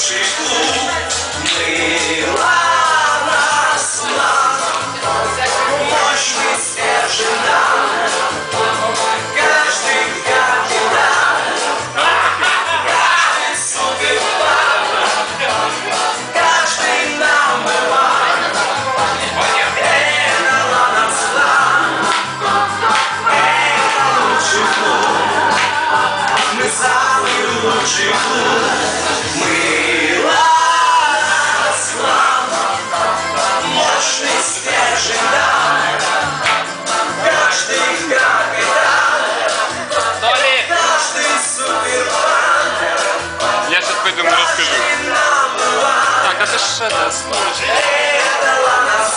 хороший клуб. Была нас слава, мощность. Каждый кардинал, каждый суд и папа, каждый нам Иван. Это лана слава, это лучший клуб. Мы самый лучший клуб. наша заслуженная. Это нас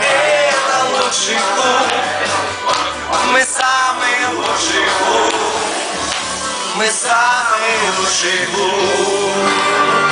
Это лучший клуб. Мы самый лучший клуб. Мы самый лучший клуб.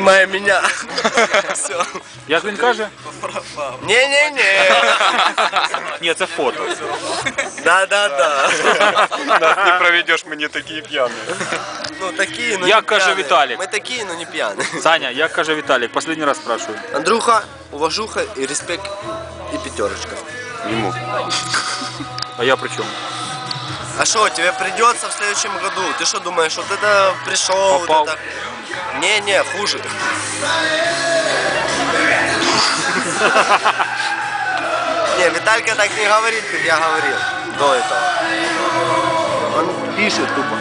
Знімає меня. Все. Як він каже? Ні-ні-ні. Ні, це фото. Да-да-да. Нас не проведешь ми не такі п'яні. Ну такие, но ну, Як не каже п'яні. Виталик. Мы такие, но ну, не пьяные. Саня, я каже Виталик. Последний раз спрашиваю. Андрюха, уважуха и респект и п'ятерочка. Йому. А я при чем? А что, тебе придется в следующем году? Ты что думаешь, вот это пришел, вот Попал. это... Не-не, хуже. Не, Виталька так не говорит, как я говорил до этого. Он пишет тупо.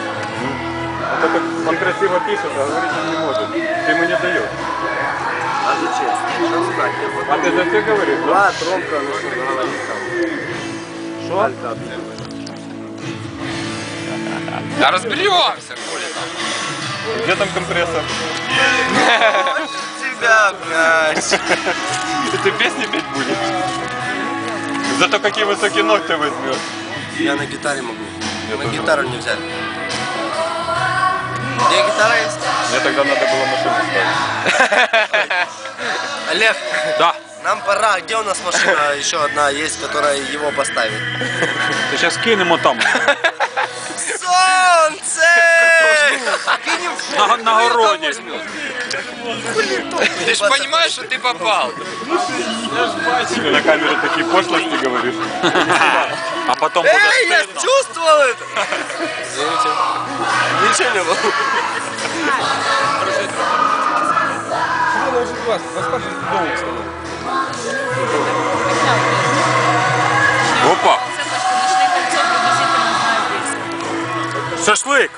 Он красиво пишет, а говорить он не может. Ты ему не даешь. А зачем? А ты за все говоришь? Да, Тромка, ну что, говорит там. Что? Да разберемся, хули там. Где там компрессор? Тебя, блядь. И ты песни петь будешь? Зато какие высокие ногти возьмешь. Я на гитаре могу. Я на гитару не взяли. Где гитара есть? Мне тогда надо было машину ставить. Олег, Да. Нам пора. Где у нас машина еще одна есть, которая его поставит? Ты сейчас кинемо там. Солнце! На, на городе. Ты ж понимаешь, что ты попал. На камеру такие пошлости говоришь. А потом Эй, я стыдно. чувствовал это! Извините. Ничего не было. Нашли кольцо приблизительно знаю близко. Шашлык.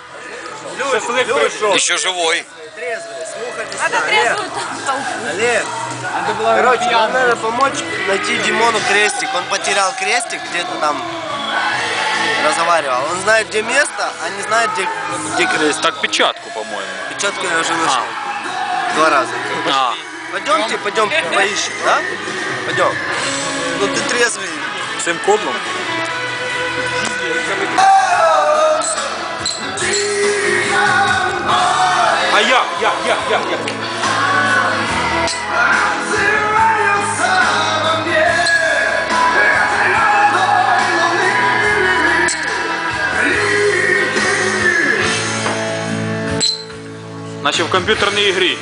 Шашлык пришел. Еще живой. Трезвые, слухайте Надо сюда. Олег, трезвую толпу. Олег. Короче, нам надо помочь найти Димону крестик. Он потерял крестик где-то там разговаривал. Он знает, где место, а не знает, где, где крестик. Так печатку, по-моему. Печатку я уже нашел. Два раза. А, Пойдемте, пойдем поищем, да? Пойдем. Ну ты трезвый. цим кодлом. А я, я, я, я, я. Наче в комп'ютерній грі.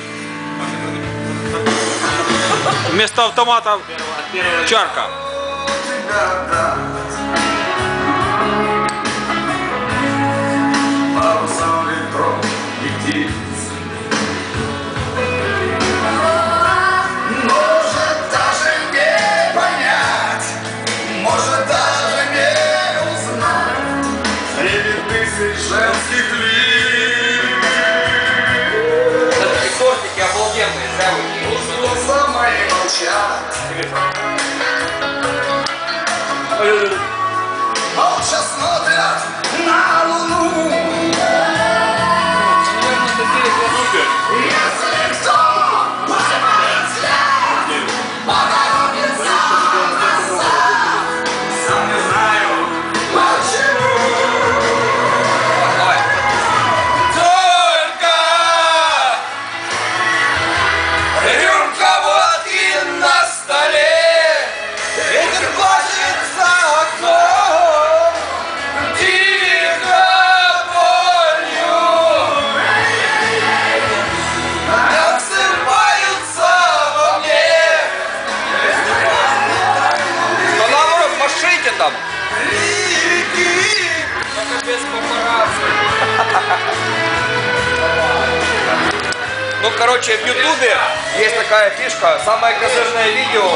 Вместо автомата чарка. Может там. Ну, короче, в Ютубе есть такая фишка, самое козырное видео.